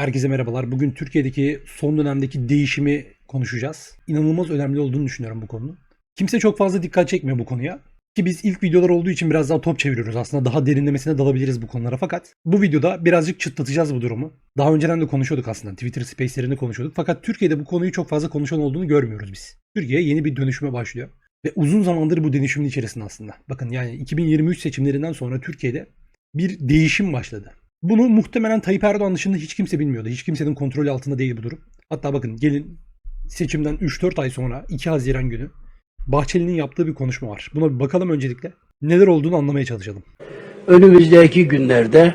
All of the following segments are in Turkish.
Herkese merhabalar. Bugün Türkiye'deki son dönemdeki değişimi konuşacağız. İnanılmaz önemli olduğunu düşünüyorum bu konunun. Kimse çok fazla dikkat çekmiyor bu konuya. Ki biz ilk videolar olduğu için biraz daha top çeviriyoruz. Aslında daha derinlemesine dalabiliriz bu konulara fakat bu videoda birazcık çıtlatacağız bu durumu. Daha önceden de konuşuyorduk aslında. Twitter Space'lerinde konuşuyorduk. Fakat Türkiye'de bu konuyu çok fazla konuşan olduğunu görmüyoruz biz. Türkiye yeni bir dönüşüme başlıyor. Ve uzun zamandır bu dönüşümün içerisinde aslında. Bakın yani 2023 seçimlerinden sonra Türkiye'de bir değişim başladı. Bunu muhtemelen Tayyip Erdoğan dışında hiç kimse bilmiyordu. Hiç kimsenin kontrolü altında değil bu durum. Hatta bakın gelin seçimden 3-4 ay sonra 2 Haziran günü Bahçeli'nin yaptığı bir konuşma var. Buna bir bakalım öncelikle. Neler olduğunu anlamaya çalışalım. Önümüzdeki günlerde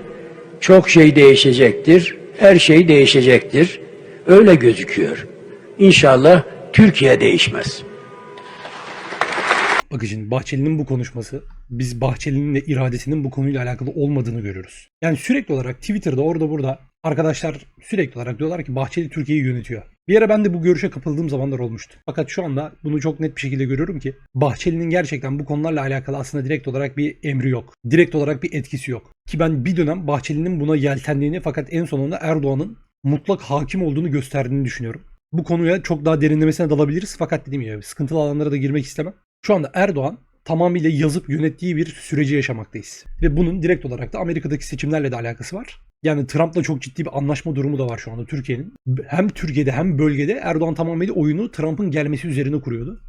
çok şey değişecektir. Her şey değişecektir. Öyle gözüküyor. İnşallah Türkiye değişmez. Bakın şimdi Bahçeli'nin bu konuşması biz Bahçeli'nin de iradesinin bu konuyla alakalı olmadığını görüyoruz. Yani sürekli olarak Twitter'da orada burada arkadaşlar sürekli olarak diyorlar ki Bahçeli Türkiye'yi yönetiyor. Bir ara ben de bu görüşe kapıldığım zamanlar olmuştu. Fakat şu anda bunu çok net bir şekilde görüyorum ki Bahçeli'nin gerçekten bu konularla alakalı aslında direkt olarak bir emri yok. Direkt olarak bir etkisi yok. Ki ben bir dönem Bahçeli'nin buna yeltendiğini fakat en sonunda Erdoğan'ın mutlak hakim olduğunu gösterdiğini düşünüyorum. Bu konuya çok daha derinlemesine dalabiliriz fakat dediğim gibi sıkıntılı alanlara da girmek istemem. Şu anda Erdoğan tamamıyla yazıp yönettiği bir süreci yaşamaktayız. Ve bunun direkt olarak da Amerika'daki seçimlerle de alakası var. Yani Trump'la çok ciddi bir anlaşma durumu da var şu anda Türkiye'nin. Hem Türkiye'de hem bölgede Erdoğan tamamıyla oyunu Trump'ın gelmesi üzerine kuruyordu.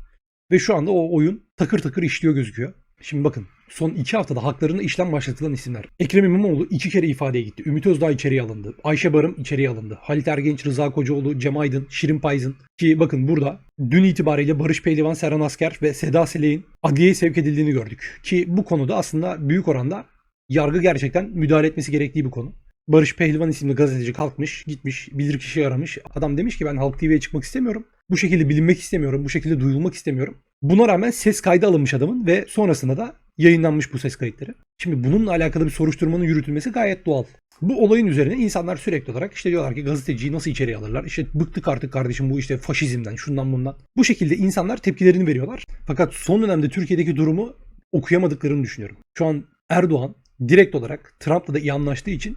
Ve şu anda o oyun takır takır işliyor gözüküyor. Şimdi bakın son iki haftada haklarında işlem başlatılan isimler. Ekrem İmamoğlu iki kere ifadeye gitti. Ümit Özdağ içeriye alındı. Ayşe Barım içeriye alındı. Halit Ergenç, Rıza Kocaoğlu, Cem Aydın, Şirin Payzın. Ki bakın burada dün itibariyle Barış Pehlivan, Serhan Asker ve Seda Selek'in adliyeye sevk edildiğini gördük. Ki bu konuda aslında büyük oranda yargı gerçekten müdahale etmesi gerektiği bir konu. Barış Pehlivan isimli gazeteci kalkmış, gitmiş, bilirkişi aramış. Adam demiş ki ben Halk TV'ye çıkmak istemiyorum. Bu şekilde bilinmek istemiyorum, bu şekilde duyulmak istemiyorum. Buna rağmen ses kaydı alınmış adamın ve sonrasında da yayınlanmış bu ses kayıtları. Şimdi bununla alakalı bir soruşturmanın yürütülmesi gayet doğal. Bu olayın üzerine insanlar sürekli olarak işte diyorlar ki gazeteciyi nasıl içeriye alırlar? İşte bıktık artık kardeşim bu işte faşizmden, şundan bundan. Bu şekilde insanlar tepkilerini veriyorlar. Fakat son dönemde Türkiye'deki durumu okuyamadıklarını düşünüyorum. Şu an Erdoğan direkt olarak Trump'la da iyi anlaştığı için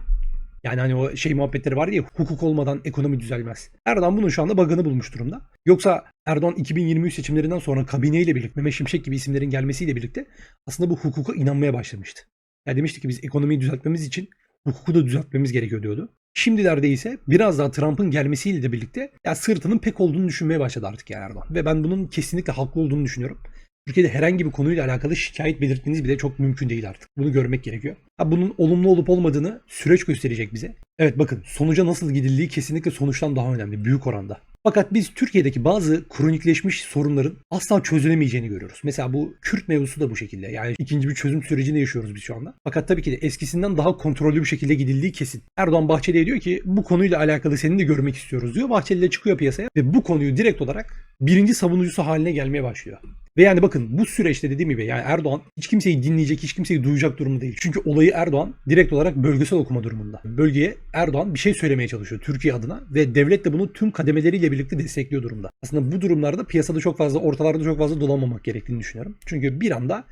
yani hani o şey muhabbetleri var ya hukuk olmadan ekonomi düzelmez. Erdoğan bunun şu anda bug'ını bulmuş durumda. Yoksa Erdoğan 2023 seçimlerinden sonra kabineyle birlikte Mehmet Şimşek gibi isimlerin gelmesiyle birlikte aslında bu hukuka inanmaya başlamıştı. Yani demişti ki biz ekonomiyi düzeltmemiz için hukuku da düzeltmemiz gerekiyor diyordu. Şimdilerde ise biraz daha Trump'ın gelmesiyle de birlikte ya sırtının pek olduğunu düşünmeye başladı artık yani Erdoğan. Ve ben bunun kesinlikle haklı olduğunu düşünüyorum. Türkiye'de herhangi bir konuyla alakalı şikayet belirtmeniz bile çok mümkün değil artık. Bunu görmek gerekiyor. Ha, bunun olumlu olup olmadığını süreç gösterecek bize. Evet bakın sonuca nasıl gidildiği kesinlikle sonuçtan daha önemli büyük oranda. Fakat biz Türkiye'deki bazı kronikleşmiş sorunların asla çözülemeyeceğini görüyoruz. Mesela bu Kürt mevzusu da bu şekilde. Yani ikinci bir çözüm sürecini yaşıyoruz biz şu anda. Fakat tabii ki de eskisinden daha kontrollü bir şekilde gidildiği kesin. Erdoğan Bahçeli'ye diyor ki bu konuyla alakalı seni de görmek istiyoruz diyor. Bahçeli de çıkıyor piyasaya ve bu konuyu direkt olarak birinci savunucusu haline gelmeye başlıyor. Ve yani bakın bu süreçte dediğim gibi yani Erdoğan hiç kimseyi dinleyecek, hiç kimseyi duyacak durumu değil. Çünkü olayı Erdoğan direkt olarak bölgesel okuma durumunda. Bölgeye Erdoğan bir şey söylemeye çalışıyor Türkiye adına ve devlet de bunu tüm kademeleriyle birlikte destekliyor durumda. Aslında bu durumlarda piyasada çok fazla, ortalarda çok fazla dolanmamak gerektiğini düşünüyorum. Çünkü bir anda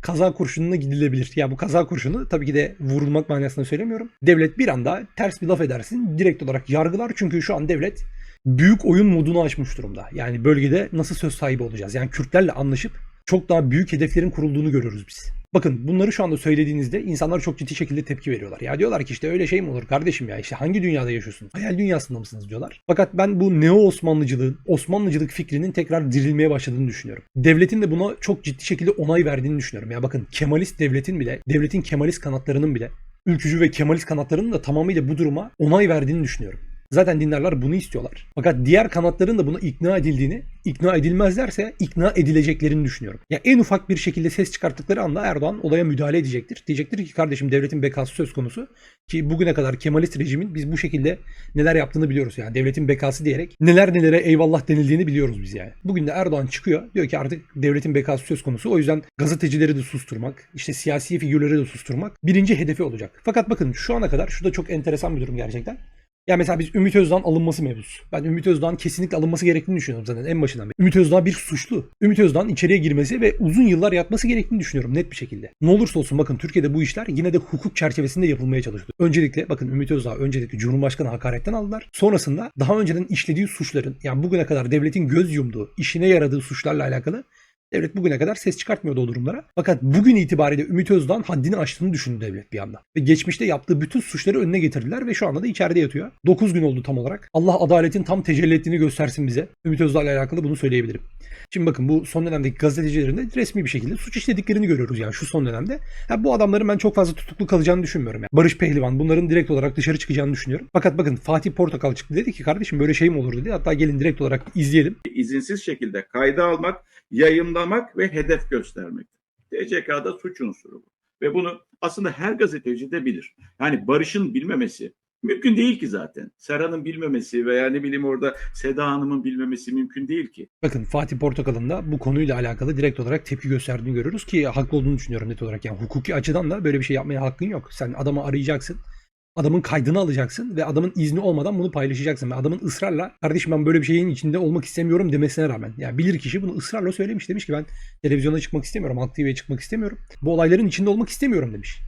kaza kurşununa gidilebilir. Ya bu kaza kurşunu tabii ki de vurulmak manasında söylemiyorum. Devlet bir anda ters bir laf edersin direkt olarak yargılar. Çünkü şu an devlet büyük oyun modunu açmış durumda. Yani bölgede nasıl söz sahibi olacağız? Yani Kürtlerle anlaşıp çok daha büyük hedeflerin kurulduğunu görüyoruz biz. Bakın bunları şu anda söylediğinizde insanlar çok ciddi şekilde tepki veriyorlar. Ya diyorlar ki işte öyle şey mi olur kardeşim ya işte hangi dünyada yaşıyorsunuz? Hayal dünyasında mısınız diyorlar. Fakat ben bu neo Osmanlıcılığın, Osmanlıcılık fikrinin tekrar dirilmeye başladığını düşünüyorum. Devletin de buna çok ciddi şekilde onay verdiğini düşünüyorum. Ya bakın Kemalist devletin bile, devletin Kemalist kanatlarının bile ülkücü ve Kemalist kanatlarının da tamamıyla bu duruma onay verdiğini düşünüyorum. Zaten dinlerler bunu istiyorlar. Fakat diğer kanatların da buna ikna edildiğini, ikna edilmezlerse ikna edileceklerini düşünüyorum. Ya en ufak bir şekilde ses çıkarttıkları anda Erdoğan olaya müdahale edecektir. Diyecektir ki kardeşim devletin bekası söz konusu. Ki bugüne kadar Kemalist rejimin biz bu şekilde neler yaptığını biliyoruz yani. Devletin bekası diyerek neler nelere eyvallah denildiğini biliyoruz biz yani. Bugün de Erdoğan çıkıyor. Diyor ki artık devletin bekası söz konusu. O yüzden gazetecileri de susturmak, işte siyasi figürleri de susturmak birinci hedefi olacak. Fakat bakın şu ana kadar şurada çok enteresan bir durum gerçekten. Ya mesela biz Ümit Özdağ'ın alınması mevzusu. Ben Ümit Özdağ'ın kesinlikle alınması gerektiğini düşünüyorum zaten en başından beri. Ümit Özdağ bir suçlu. Ümit Özdağ'ın içeriye girmesi ve uzun yıllar yatması gerektiğini düşünüyorum net bir şekilde. Ne olursa olsun bakın Türkiye'de bu işler yine de hukuk çerçevesinde yapılmaya çalışılıyor. Öncelikle bakın Ümit Özdağ öncelikle Cumhurbaşkanı hakaretten aldılar. Sonrasında daha önceden işlediği suçların yani bugüne kadar devletin göz yumduğu, işine yaradığı suçlarla alakalı Devlet bugüne kadar ses çıkartmıyordu o durumlara. Fakat bugün itibariyle Ümit Özdağ'ın haddini aştığını düşündü devlet bir anda. Ve geçmişte yaptığı bütün suçları önüne getirdiler ve şu anda da içeride yatıyor. 9 gün oldu tam olarak. Allah adaletin tam tecelli ettiğini göstersin bize. Ümit Özdağ'la alakalı bunu söyleyebilirim. Şimdi bakın bu son dönemdeki gazetecilerin de resmi bir şekilde suç işlediklerini görüyoruz yani şu son dönemde. Ha, bu adamların ben çok fazla tutuklu kalacağını düşünmüyorum. Yani. Barış Pehlivan bunların direkt olarak dışarı çıkacağını düşünüyorum. Fakat bakın Fatih Portakal çıktı dedi ki kardeşim böyle şey mi olur dedi. Hatta gelin direkt olarak izleyelim. izinsiz şekilde kayda almak, yayınlamak ve hedef göstermek. TCK'da suç unsuru bu. Ve bunu aslında her gazeteci de bilir. Yani Barış'ın bilmemesi mümkün değil ki zaten. Serhan'ın bilmemesi veya ne bileyim orada Seda Hanım'ın bilmemesi mümkün değil ki. Bakın Fatih Portakal'ın da bu konuyla alakalı direkt olarak tepki gösterdiğini görüyoruz ki haklı olduğunu düşünüyorum net olarak. Yani hukuki açıdan da böyle bir şey yapmaya hakkın yok. Sen adamı arayacaksın. Adamın kaydını alacaksın ve adamın izni olmadan bunu paylaşacaksın. Ve adamın ısrarla kardeşim ben böyle bir şeyin içinde olmak istemiyorum demesine rağmen. Yani bilir kişi bunu ısrarla söylemiş. Demiş ki ben televizyona çıkmak istemiyorum. Halk TV'ye çıkmak istemiyorum. Bu olayların içinde olmak istemiyorum demiş.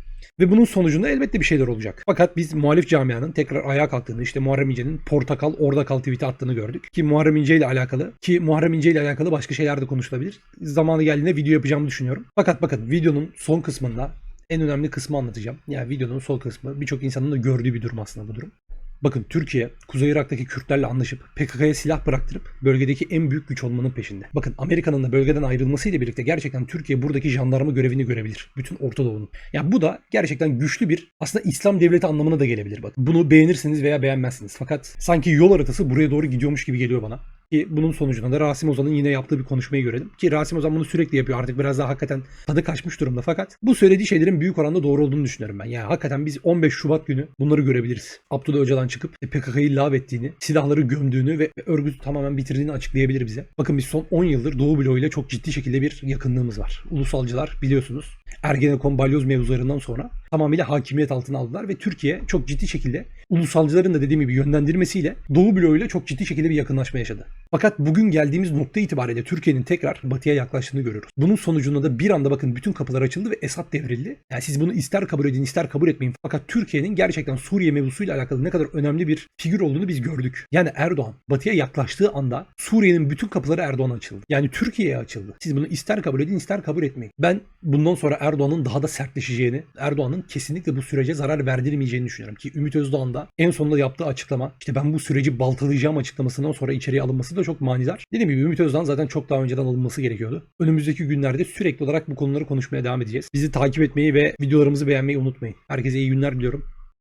Ve bunun sonucunda elbette bir şeyler olacak. Fakat biz muhalif camianın tekrar ayağa kalktığını işte Muharrem İnce'nin portakal orada kal tweet'i attığını gördük. Ki Muharrem İnce ile alakalı ki Muharrem İnce ile alakalı başka şeyler de konuşulabilir. Zamanı geldiğinde video yapacağımı düşünüyorum. Fakat bakın videonun son kısmında en önemli kısmı anlatacağım. Yani videonun son kısmı birçok insanın da gördüğü bir durum aslında bu durum. Bakın Türkiye Kuzey Irak'taki Kürtlerle anlaşıp PKK'ya silah bıraktırıp bölgedeki en büyük güç olmanın peşinde. Bakın Amerika'nın da bölgeden ayrılmasıyla birlikte gerçekten Türkiye buradaki jandarma görevini görebilir. Bütün Orta Doğu'nun. Yani bu da gerçekten güçlü bir aslında İslam devleti anlamına da gelebilir. Bakın bunu beğenirsiniz veya beğenmezsiniz. Fakat sanki yol haritası buraya doğru gidiyormuş gibi geliyor bana. Ki bunun sonucunda da Rasim Ozan'ın yine yaptığı bir konuşmayı görelim. Ki Rasim Ozan bunu sürekli yapıyor. Artık biraz daha hakikaten tadı kaçmış durumda. Fakat bu söylediği şeylerin büyük oranda doğru olduğunu düşünüyorum ben. Yani hakikaten biz 15 Şubat günü bunları görebiliriz. Abdullah Öcalan çıkıp PKK'yı lav ettiğini, silahları gömdüğünü ve örgütü tamamen bitirdiğini açıklayabilir bize. Bakın biz son 10 yıldır Doğu bloğu ile çok ciddi şekilde bir yakınlığımız var. Ulusalcılar biliyorsunuz Ergenekon balyoz mevzularından sonra tamamıyla hakimiyet altına aldılar ve Türkiye çok ciddi şekilde ulusalcıların da dediğim gibi yönlendirmesiyle Doğu bloğuyla çok ciddi şekilde bir yakınlaşma yaşadı. Fakat bugün geldiğimiz nokta itibariyle Türkiye'nin tekrar batıya yaklaştığını görüyoruz. Bunun sonucunda da bir anda bakın bütün kapılar açıldı ve Esad devrildi. Yani siz bunu ister kabul edin ister kabul etmeyin. Fakat Türkiye'nin gerçekten Suriye mevzusuyla alakalı ne kadar önemli bir figür olduğunu biz gördük. Yani Erdoğan batıya yaklaştığı anda Suriye'nin bütün kapıları Erdoğan'a açıldı. Yani Türkiye'ye açıldı. Siz bunu ister kabul edin ister kabul etmeyin. Ben bundan sonra Erdoğan'ın daha da sertleşeceğini, Erdoğan'ın kesinlikle bu sürece zarar verdirmeyeceğini düşünüyorum. Ki Ümit Özdağ'ın da en sonunda yaptığı açıklama işte ben bu süreci baltalayacağım açıklamasından sonra içeriye alınması da çok manidar. Dediğim gibi Ümit Özdağ'ın zaten çok daha önceden alınması gerekiyordu. Önümüzdeki günlerde sürekli olarak bu konuları konuşmaya devam edeceğiz. Bizi takip etmeyi ve videolarımızı beğenmeyi unutmayın. Herkese iyi günler diliyorum.